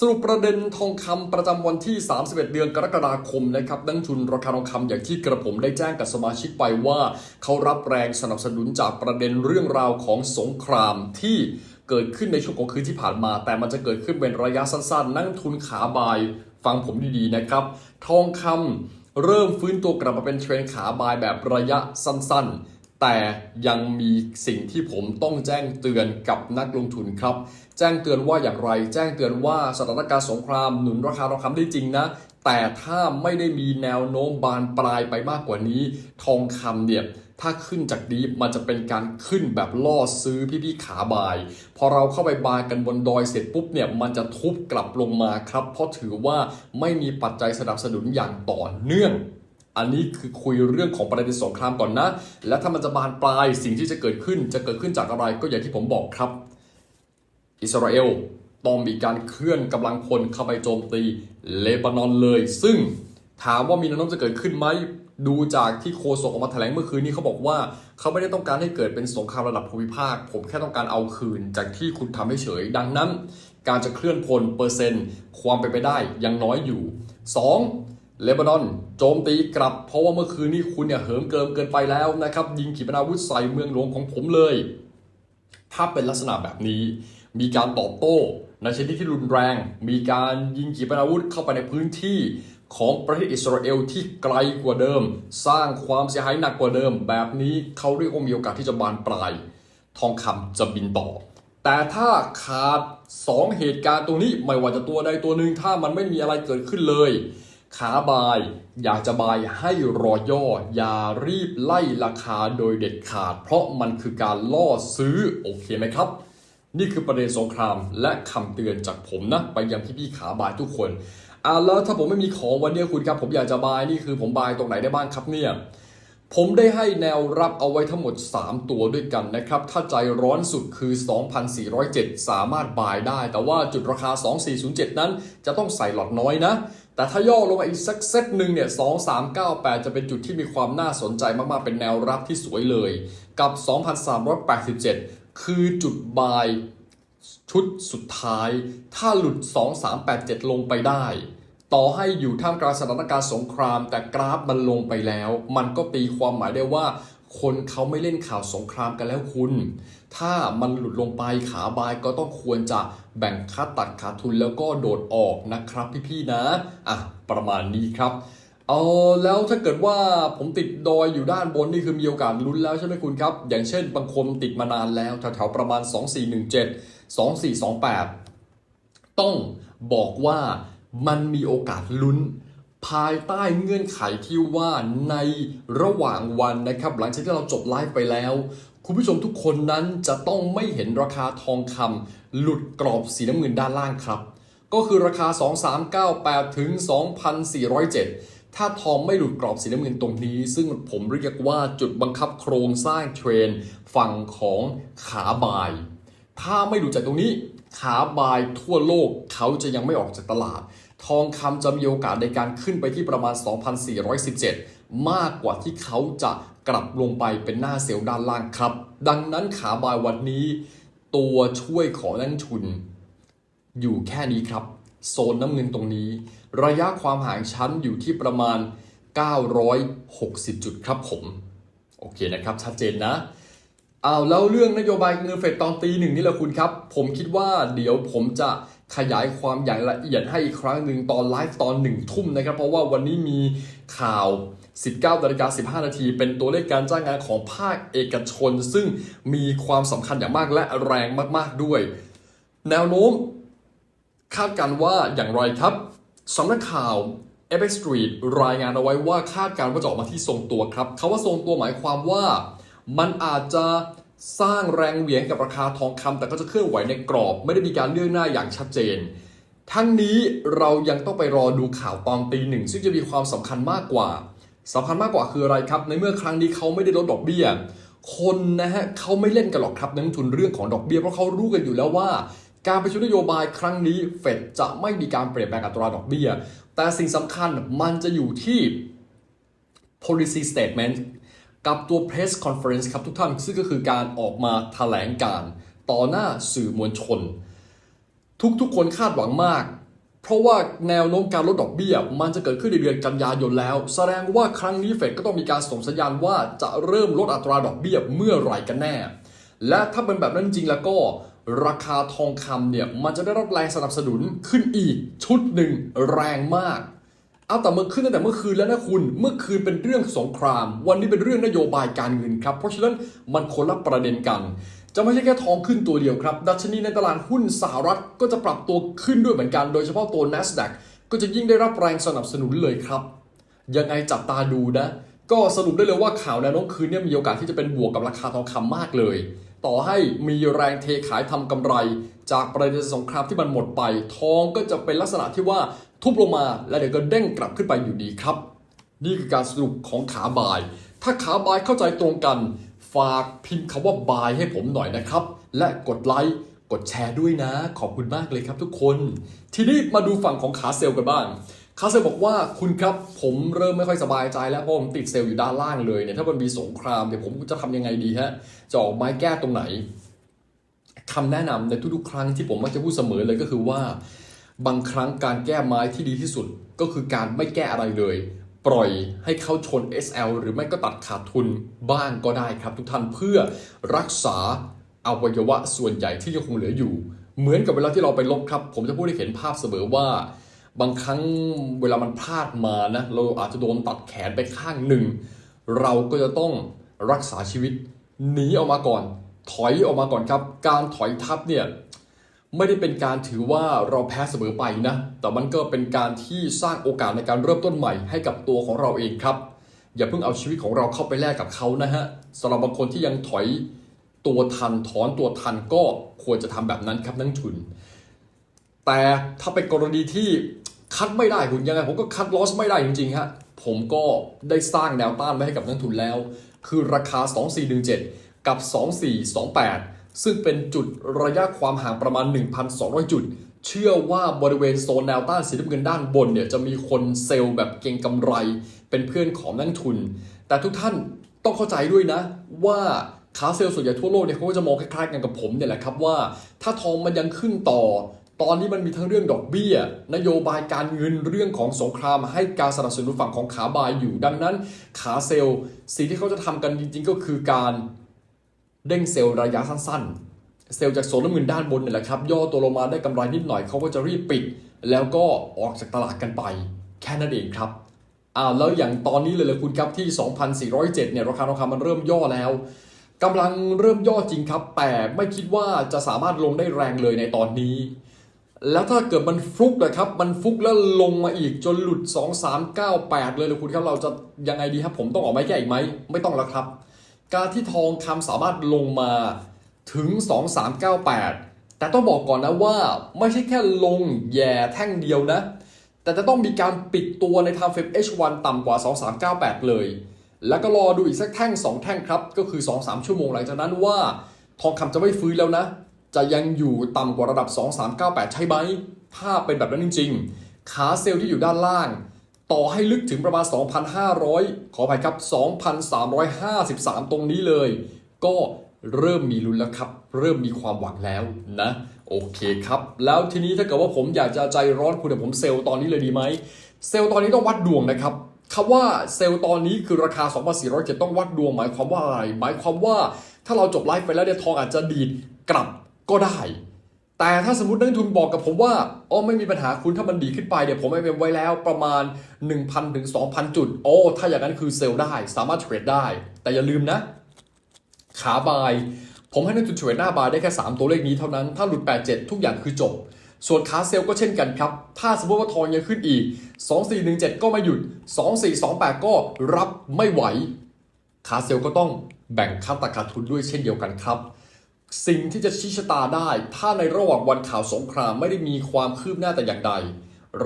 สรุปประเด็นทองคำประจำวันที่ 31 เดือนกรกฎาคมนะครับนักทุนราคาทองคำอย่างที่กระผมได้แจ้งกับสมาชิกไปว่า เขารับแรงสนับสนุนจากประเด็นเรื่องราวของสงครามที่เกิดขึ้นในช่วงของคืนที่ผ่านมา แต่มันจะเกิดขึ้นเป็นระยะสั้นๆ นักทุนขาบายฟังผมดีๆนะครับ ทองคำเริ่มฟื้นตัวกลับมาเป็นเทรนขาบายแบบระยะสั้นๆ แต่ยังมีสิ่งที่ผมต้องแจ้งเตือนกับนักลงทุนครับ แจ้งเตือนว่าอย่างไร แจ้งเตือนว่าสถานการณ์สงครามหนุนราคาทองคำได้จริงนะ แต่ถ้าไม่ได้มีแนวโน้มบานปลายไปมากกว่านี้ ทองคำเนี่ยถ้าขึ้นจากนี้มันจะเป็นการขึ้นแบบล่อซื้อพี่ๆขาบาย พอเราเข้าไปบายกันบนดอยเสร็จปุ๊บเนี่ยมันจะทุบกลับลงมาครับ เพราะถือว่าไม่มีปัจจัยสนับสนุนอย่างต่อเนื่อง อันนี้คือคุยเรื่องของประเด็นสงครามก่อนนะ และถ้ามันจะบานปลายสิ่งที่จะเกิดขึ้นจะเกิดขึ้นจากอะไรก็อย่างที่ผมบอกครับ อิสราเอลต้องมีการเคลื่อนกำลังพลเข้าไปโจมตีเลบานอนเลย ซึ่งถามว่ามีแนวโน้มจะเกิดขึ้นไหมดูจากที่โคศกออกมาแถลงเมื่อคืนนี้เขาบอกว่าเขาไม่ได้ต้องการให้เกิดเป็นสงครามระดับภูมิภาค ผมแค่ต้องการเอาคืนจากที่คุณทำให้เฉย ดังนั้น การจะเคลื่อนพลเปอร์เซ็นต์ ความเป็นไปได้ยังน้อยอยู่ 2. เลบานอนโจมตีกลับ เพราะว่าเมื่อคืนนี้คุณเนี่ยเหิมเกิมเกินไปแล้วนะครับ ยิงขีปนาวุธใส่เมืองหลวงของผมเลย ถ้าเป็นลักษณะแบบนี้ มีการตอบโต้ในชนิดที่รุนแรง มีการยิงขีปนาวุธเข้าไปในพื้นที่ของประเทศอิสราเอลที่ไกลกว่าเดิม สร้างความเสียหายหนักกว่าเดิม แบบนี้เขาเรียกว่ามีโอกาสที่จะบานปลาย ทองคำจะบินต่อ แต่ถ้าขาด 2 เหตุการณ์ตรงนี้ไม่ว่าจะตัวใดตัวหนึ่งถ้ามันไม่มีอะไรเกิดขึ้นเลย ขาบาย อยากจะบายให้รอย่อ อย่ารีบไล่ราคาโดยเด็ดขาด เพราะมันคือการล่อซื้อโอเคไหมครับ นี่คือประเด็นสงครามและคำเตือนจากผมนะ ไปยังพี่ๆขาบายทุกคนอ่าแล้วถ้าผมไม่มีของวันนี้คุณครับ ผมอยากจะบายนี่คือผมบายตรงไหนได้บ้างครับเนี่ย ผมได้ให้แนวรับเอาไว้ทั้งหมด 3 ตัวด้วยกันนะครับ ถ้าใจร้อนสุดคือ 2,407 สามารถบายได้ แต่ว่าจุดราคา 2407 นั้น จะต้องใส่หลอดน้อยนะ แต่ถ้าย่อลงมาอีกสักเซตหนึ่งเนี่ย2398 จะเป็นจุดที่มีความน่าสนใจมากๆ เป็นแนวรับที่สวยเลย กับ 2,387 คือจุดบายชุดสุดท้าย ถ้าหลุด 2387 ลงไปได้ ต่อให้อยู่ท่ามกลางสถานการณ์สงคราม แต่กราฟมันลงไปแล้ว มันก็ตีความหมายได้ว่า คนเขาไม่เล่นข่าวสงครามกันแล้วคุณ ถ้ามันหลุดลงไปขาบายก็ต้องควรจะแบ่งค่าตัดขาดทุนแล้วก็โดดออกนะครับพี่ๆนะอะประมาณนี้ครับเอาแล้วถ้าเกิดว่าผมติดดอยอยู่ด้านบนนี่คือมีโอกาสลุ้นแล้วใช่ไหมคุณครับ อย่างเช่นบางคนติดมานานแล้วแถวๆประมาณ 2417 2428 ต้องบอกว่า มันมีโอกาสลุ้น ภายใต้เงื่อนไขที่ว่าในระหว่างวันนะครับ หลังจากที่เราจบไลฟ์ไปแล้ว คุณผู้ชมทุกคนนั้นจะต้องไม่เห็นราคาทองคำหลุดกรอบสีน้ำเงินด้านล่างครับ ก็คือราคา 2398 ถึง 2,407ถ้าทองไม่หลุดกรอบสีน้ำเงินตรงนี้ ซึ่งผมเรียกว่าจุดบังคับโครงสร้างเทรน ฝั่งของขาบาย ถ้าไม่หลุดจากตรงนี้ ขาบายทั่วโลกเขาจะยังไม่ออกจากตลาด ทองคำจะมีโอกาสในการขึ้นไปที่ประมาณ 2,417 มากกว่าที่เขาจะกลับลงไปเป็นหน้าเซลล์ด้านล่างครับ ดังนั้นขาบายวันนี้ ตัวช่วยของนักลงทุน อยู่แค่นี้ครับ โซนน้ำเงินตรงนี้ ระยะความห่างชั้นอยู่ที่ประมาณ 960 จุดครับผม โอเคนะครับ ชัดเจนนะ เอาแล้วเรื่องนโยบายเงินเฟดตอนตีหนึ่งนี่แหละคุณครับ ผมคิดว่าเดี๋ยวผมจะขยายความอย่างละเอียดให้อีกครั้งหนึ่งตอนไลฟ์ตอนหนึ่งทุ่มนะครับ เพราะว่าวันนี้มีข่าว 19นาฬิกา15 นาที เป็นตัวเลขการจ้างงานของภาคเอกชน ซึ่งมีความสำคัญอย่างมากและแรงมากๆด้วย แนวโน้ม คาดการว่าอย่างไรครับสำนักข่าว e p e Street รายงานเอาไว้ว่าคาดการณ์ว่าจะออกมาที่ทรงตัวครับคาว่าทรงตัวหมายความว่า มันอาจจะสร้างแรงเหวี่ยงกับราคาทองคำแต่ก็จะเคลื่อนไหวในกรอบ ไม่ได้มีการเลื่อนหน้าอย่างชัดเจน ทั้งนี้เรายังต้องไปรอดูข่าวตอนตีหนึ่งซึ่งจะมีความสำคัญมากกว่าสำคัญมากกว่าคืออะไรครับ ในเมื่อครั้งนี้เขาไม่ได้ลดดอกเบี้ย คนนะฮะเขาไม่เล่นกันหรอกครับนักลงทุนเรื่องของดอกเบี้ยเพราะเขารู้กันอยู่แล้วว่า การประชุมนโยบายครั้งนี้เฟดจะไม่มีการเปลี่ยนแปลงอัตราดอกเบี้ย แต่สิ่งสำคัญมันจะอยู่ที่ policy statement กับตัว press conference ครับทุกท่าน ซึ่งก็คือการออกมาแถลงการ์ต่อหน้าสื่อมวลชน ทุกๆคนคาดหวังมาก เพราะว่าแนวโน้มการลดดอกเบี้ย มันจะเกิดขึ้นในเดือนกันยายนแล้ว แสดงว่าครั้งนี้เฟดก็ต้องมีการส่งสัญญาณว่าจะเริ่มลดอัตราดอกเบี้ยเมื่อไหร่กันแน่ และถ้าเป็นแบบนั้นจริงแล้วก็ราคาทองคำเนี่ยมันจะได้รับแรงสนับสนุนขึ้นอีกชุดหนึ่งแรงมาก เอาแต่เมื่อขึ้นตั้งแต่เมื่อคืนแล้วนะคุณ เมื่อคืนเป็นเรื่องสงคราม วันนี้เป็นเรื่องนโยบายการเงินครับ เพราะฉะนั้นมันคนละประเด็นกัน จะไม่ใช่แค่ทองขึ้นตัวเดียวครับ ดัชนีในตลาดหุ้นสหรัฐก็จะปรับตัวขึ้นด้วยเหมือนกัน โดยเฉพาะตัว NASDAQ ก็จะยิ่งได้รับแรงสนับสนุนเลยครับ ยังไงจับตาดูนะ ก็สรุปได้เลยว่าข่าวแนวโน้มคืนนี้มีโอกาสที่จะเป็นบวกกับราคาทองคำมากเลย ต่อให้มีแรงเทขายทำกำไร จากประเด็นสงครามที่มันหมดไป ทองก็จะเป็นลักษณะที่ว่าทุบลงมาแล้วเดี๋ยวก็เด้งกลับขึ้นไปอยู่ดีครับ นี่คือการสรุปของขาบาย ถ้าขาบายเข้าใจตรงกัน ฝากพิมพ์คำว่าบายให้ผมหน่อยนะครับ และกดไลค์กดแชร์ด้วยนะ ขอบคุณมากเลยครับทุกคน ทีนี้มาดูฝั่งของขาเซลล์กันบ้าง ขาเซลบอกว่าคุณครับผมเริ่มไม่ค่อยสบายใจแล้วเพราะผมติดเซลล์อยู่ด้านล่างเลยเนี่ยถ้ามันมีสงครามเดี๋ยวผมจะทำยังไงดีฮะจะออกไม้แก้ตรงไหนคำแนะนำในทุกๆ ครั้งที่ผมมักจะพูดเสมอเลยก็คือว่า บางครั้งการแก้ไม้ที่ดีที่สุดก็คือการไม่แก้อะไรเลย ปล่อยให้เขาชน SL หรือไม่ก็ตัดขาดทุนบ้างก็ได้ครับ ทุกท่านเพื่อรักษาอวัยวะส่วนใหญ่ที่ยังคงเหลืออยู่ เหมือนกับเวลาที่เราไปลบครับ ผมจะพูดให้เห็นภาพเสมอว่า บางครั้งเวลามันพลาดมานะเราอาจจะโดนตัดแขนไปข้างหนึ่ง เราก็จะต้องรักษาชีวิตหนีออกมาก่อน ถอยออกมาก่อนครับ การถอยทับเนี่ยไม่ได้เป็นการถือว่าเราแพ้เสมอไปนะ แต่มันก็เป็นการที่สร้างโอกาสในการเริ่มต้นใหม่ให้กับตัวของเราเองครับ อย่าเพิ่งเอาชีวิตของเราเข้าไปแลกกับเขานะฮะสำหรับบางคนที่ยังถอยตัวทันถอนตัวทันก็ควรจะทำแบบนั้นครับนักทุน แต่ถ้าเป็นกรณีที่ คัดไม่ได้คุณยังไงผมก็คัดลอสไม่ได้จริงๆฮะผมก็ได้สร้างแนวต้านไว้ให้กับนักทุนแล้ว คือราคา 2417 กับ 2428 ซึ่งเป็นจุดระยะความห่างประมาณ 1,200 จุด เชื่อว่าบริเวณโซนแนวต้านสีน้ำเงินด้านบนเนี่ยจะมีคนเซลล์แบบเก็งกำไร เป็นเพื่อนของนักทุน แต่ทุกท่านต้องเข้าใจด้วยนะว่าขาเซลล์ส่วนใหญ่ทั่วโลกเนี่ยเขาก็จะมองคล้ายๆกันกับผมเนี่ยแหละครับว่า ถ้าทองมันยังขึ้นต่อ ตอนนี้มันมีทั้งเรื่องดอกเบี้ย นโยบายการเงินเรื่องของสงครามให้การสนับสนุนฝั่งของขาบายอยู่ ดังนั้นขาเซลล์สิ่งที่เขาจะทำกันจริงๆ ก็คือการเด้งเซลล์ระยะสั้นๆ เซลล์จากโซนน้ำเงินด้านบนเนี่ยแหละครับย่อตัวลงมาได้กำไรนิดหน่อยเขาก็จะรีบปิด แล้วก็ออกจากตลาดกันไป แค่นั้นเองครับอ้าแล้วอย่างตอนนี้เลยเลยคุณครับที่ 2,407เนี่ยราคาทองคำมันเริ่มย่อแล้วกำลังเริ่มย่อจริงครับ แต่ไม่คิดว่าจะสามารถลงได้แรงเลยในตอนนี้ แล้วถ้าเกิดมันฟลุกนะครับ มันฟลุกแล้วลงมาอีกจนหลุด 2398 เลยเลยคุณครับ เราจะยังไงดีครับ ผมต้องออกไม้แก้อีกไหม ไม่ต้องแล้วครับ การที่ทองคำสามารถลงมาถึง 2398 แต่ต้องบอกก่อนนะว่าไม่ใช่แค่ลงแย่แท่งเดียวนะ แต่จะต้องมีการปิดตัวใน time frame H1 ต่ำกว่า 2398 เลย แล้วก็รอดูอีกสักแท่ง 2 แท่งครับ ก็คือ 2-3 ชั่วโมงหลังจากนั้นว่า ทองคำจะไม่ฟื้นแล้วนะ จะยังอยู่ต่ำกว่าระดับ 2398 ใช่ไหม ถ้าเป็นแบบนั้นจริง ๆ ขาเซลล์ที่อยู่ด้านล่าง ต่อให้ลึกถึงประมาณ 2,500 ขออภัยครับ 2,353 ตรงนี้เลย ก็เริ่มมีลุ้นแล้วครับ เริ่มมีความหวังแล้วนะ โอเคครับ แล้วทีนี้ถ้าเกิดว่าผมอยากจะใจร้อนคุณเดี๋ยวผมเซลล์ตอนนี้เลยดีไหม เซลล์ตอนนี้ต้องวัดดวงนะครับคำว่าเซลล์ตอนนี้คือราคา 2,407ต้องวัดดวงหมายความว่าอะไร หมายความว่าถ้าเราจบไลฟ์ไปแล้วเนี่ยทองอาจจะดีดกลับ ก็ได้ แต่ถ้าสมมตินักทุนบอกกับผมว่าอ๋อไม่มีปัญหาคุณถ้ามันดีขึ้นไปเดี๋ยวผมไม่เป็นไว้แล้วประมาณ 1,000ถึง2,000 จุด โอ้ถ้าอย่างนั้นคือเซลล์ได้สามารถเทรดได้ แต่อย่าลืมนะ ขาบาย ผมให้นักทุนเทรดหน้าบายได้แค่ 3 ตัวเลขนี้เท่านั้นถ้าหลุด 87 ทุกอย่างคือจบส่วนขาเซลก็เช่นกันครับ ถ้าสมมติว่าทองยังขึ้นอีก 2417 ก็ไม่หยุด 2428 ก็รับไม่ไหว ขาเซลก็ต้องแบ่งค่าตัดขาดทุนด้วยเช่นเดียวกันครับ สิ่งที่จะชี้ชะตาได้ ถ้าในระหว่างวันข่าวสงครามไม่ได้มีความคืบหน้าแต่อย่างใด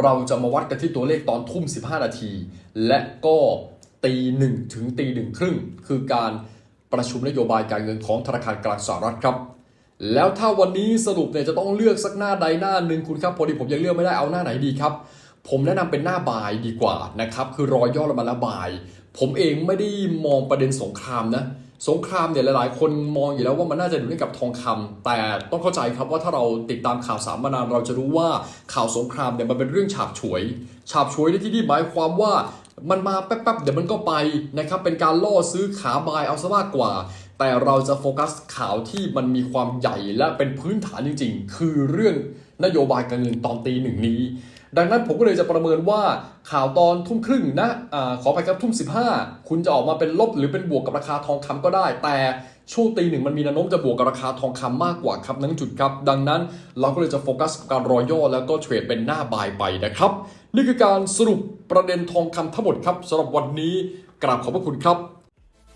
เราจะมาวัดกันที่ตัวเลขตอนทุ่ม 15 นาที และก็ตีหนึ่งถึงตีหนึ่งครึ่งคือการประชุมนโยบายการเงินของธนาคารกลางสหรัฐครับ แล้วถ้าวันนี้สรุปเนี่ยจะต้องเลือกสักหน้าใดหน้าหนึ่งคุณครับพอดีผมยังเลือกไม่ได้เอาหน้าไหนดีครับ ผมแนะนำเป็นหน้าบ่ายดีกว่านะครับคือรอยย่อลงมาล้วบาย ผมเองไม่ได้มองประเด็นสงครามนะ สงครามเนี่ยหลายๆ คนมองอยู่แล้วว่ามันน่าจะอยู่ด้วยกับทองคำแต่ต้องเข้าใจครับว่าถ้าเราติดตามข่าวสารมานานเราจะรู้ว่าข่าวสงครามเนี่ยมันเป็นเรื่องฉาบฉวย ฉาบฉวยในที่นี่หมายความว่ามันมาแป๊บๆเดี๋ยวมันก็ไปนะครับเป็นการล่อซื้อขาบายเอาซะมากกว่า แต่เราจะโฟกัสข่าวที่มันมีความใหญ่และเป็นพื้นฐานจริง ๆ คือเรื่องนโยบายการเงินตอนตีหนึ่งนี้ ดังนั้นผมก็เลยจะประเมินว่าข่าวตอนทุ่มครึ่งนะอขอไปครับทุ่ม 15 คุณจะออกมาเป็นลบหรือเป็นบวกกับราคาทองคำก็ได้ แต่ช่วงตีหนึ่งมันมีแนวโน้มจะบวกกับราคาทองคำมากกว่าครับนั่นจุดครับ ดังนั้นเราก็เลยจะโฟกัสกับการรอย่อแล้วก็เทรดเป็นหน้าบายไปนะครับ นี่คือการสรุปประเด็นทองคำทั้งหมดครับสำหรับวันนี้กราบขอบพระคุณครับ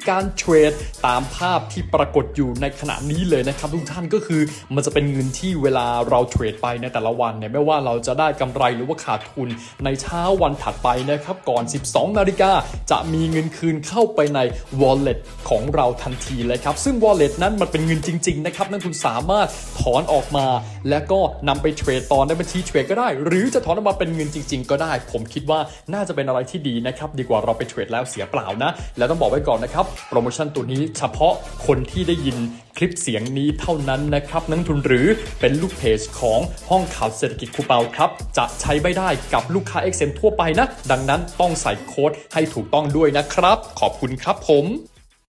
ๆ การเทรดตามภาพที่ปรากฏอยู่ในขณะนี้เลยนะครับทุกท่านก็คือมันจะเป็นเงินที่เวลาเราเทรดไปในแต่ละวันเนี่ยไม่ว่าเราจะได้กำไรหรือว่าขาดทุนในเช้าวันถัดไปนะครับก่อน 12 นาฬิกาจะมีเงินคืนเข้าไปใน wallet ของเราทันทีเลยครับ ซึ่ง wallet นั้นมันเป็นเงินจริงๆนะครับนักทุนสามารถถอนออกมา แล้วก็นำไปเทรดต่อในบัญชีเทรดก็ได้ หรือจะถอนออกมาเป็นเงินจริง ๆ ก็ได้ ผมคิดว่าน่าจะเป็นอะไรที่ดีนะครับดีกว่าเราไปเทรดแล้วเสียเปล่านะแล้วต้องบอกไว้ก่อนนะนะครับ โปรโมชั่นตัวนี้เฉพาะคนที่ได้ยินคลิปเสียงนี้เท่านั้นนะครับนักทุนหรือเป็นลูกเพจของห้องข่าวเศรษฐกิจคูเปาครับ จะใช้ไม่ได้กับลูกค้า XM ทั่วไปนะ ดังนั้นต้องใส่โค้ดให้ถูกต้องด้วยนะครับ ขอบคุณครับผม